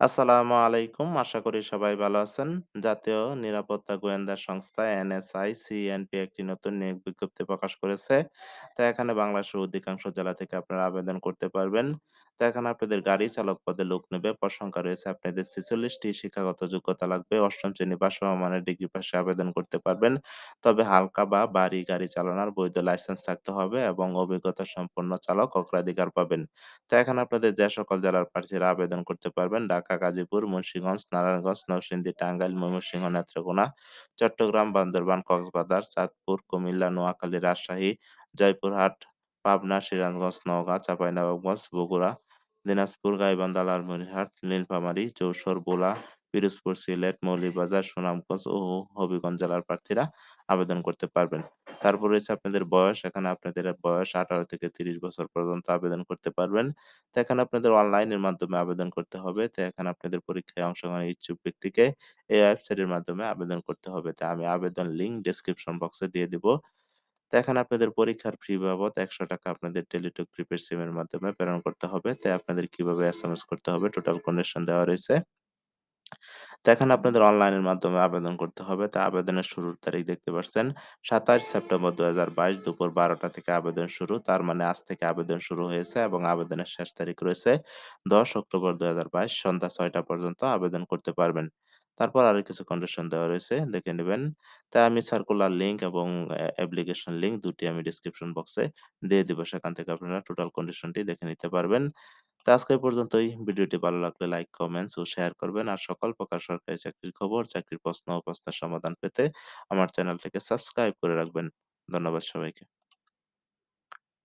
আসসালামু আলাইকুম। আশা করি সবাই ভালো আছেন। জাতীয় নিরাপত্তা গোয়েন্দা সংস্থা এনএসআই সিএনপি একটি নতুন নিয়োগ বিজ্ঞপ্তি প্রকাশ করেছে। তো এখানে বাংলাদেশের অধিকাংশ জেলা থেকে আপনারা আবেদন করতে পারবেন। তো এখানে আপনাদের গাড়ি চালক পদে লোক নেবে। পদ সংখ্যা রয়েছে আপনাদের ৪৬ টি শিক্ষাগত যোগ্যতা লাগবে। ৮ম শ্রেণি বা সমমানের ডিগ্রি পাশে আবেদন করতে পারবেন। তবে হালকা বা ভারী গাড়ি চালানোর বৈধ লাইসেন্স থাকতে হবে এবং অভিজ্ঞতা সম্পন্ন চালক অগ্রাধিকার পাবেন। তো এখানে আপনাদের যে সকল জেলার প্রার্থীরা আবেদন করতে পারবেন ঢাকা, গাজীপুর, মুন্সিগঞ্জ, নারায়ণগঞ্জ, নরসিংদী, টাঙ্গাইল, ময়মনসিংহ, নেত্রকোনা, চট্টগ্রাম, বান্দরবান, কক্সবাজার, চাঁদপুর, কুমিল্লা, নোয়াখালী, রাজশাহী, জয়পুরহাট, পাবনা, সিরাজগঞ্জ, নওগাঁ, চাঁপাইনবাবগঞ্জ, বগুড়া, দিনাজপুর, গাইবান্ধা, লালমনিরহাট, নীলফামারী, যশোর, বোলা পিরোজপুর, সিলেট, মৌলভীবাজার, সুনামগঞ্জ ও হবিগঞ্জ জেলার প্রার্থীরা আবেদন করতে পারবেন। তারপর রয়েছে আপনাদের বয়স। এখানে আপনাদের বয়স ১৮ থেকে ৩০ বছর পর্যন্ত আবেদন করতে পারবেন। তো এখানে আপনাদের অনলাইনের মাধ্যমে আবেদন করতে হবে। তো এখানে আপনাদের পরীক্ষায় অংশগ্রহণের ইচ্ছুক ব্যক্তিকে এই ওয়েবসাইটের মাধ্যমে আবেদন করতে হবে। তো আমি আবেদন লিঙ্ক ডেসক্রিপশন বক্সে দিয়ে দিব। তো এখানে আপনাদের পরীক্ষার ফি বাবদ ৳১০০ আপনাদের টেলিটক প্রিপেইড সিমের মাধ্যমে প্রেরণ করতে হবে। তাই আপনাদের কীভাবে এস করতে হবে টোটাল কন্ডিশন দেওয়া রয়েছে। তো এখানে আপনাদের অনলাইনের মাধ্যমে আবেদন করতে হবে। তা আবেদনের শুরুর তারিখ দেখতে পাচ্ছেন ২৭ সেপ্টেম্বর ২০২২ দুপুর ১২টা থেকে আবেদন শুরু। তার মানে আজ থেকে আবেদন শুরু হয়েছে এবং আবেদনের শেষ তারিখ রয়েছে 10 অক্টোবর ২০২২ সন্ধ্যা ছয়টা পর্যন্ত আবেদন করতে পারবেন। তারপর আরও কিছু কন্ডিশন দেওয়া রয়েছে, দেখে নেবেন তাই আমি সার্কুলার লিঙ্ক এবং অ্যাপ্লিকেশন লিঙ্ক দুটি আমি ডেসক্রিপশন বক্সে দিয়ে দিব। সেখান থেকে আপনারা টোটাল কন্ডিশনটি দেখে নিতে পারবেন। তো আজকে এই। ভিডিওটি ভালো লাগলে লাইক, কমেন্টস ও শেয়ার করবেন। আর সকল প্রকার সরকারি চাকরির খবর, চাকরির প্রশ্ন ও প্রশ্নের সমাধান পেতে আমার চ্যানেলটিকে সাবস্ক্রাইব করে রাখবেন। ধন্যবাদ সবাইকে।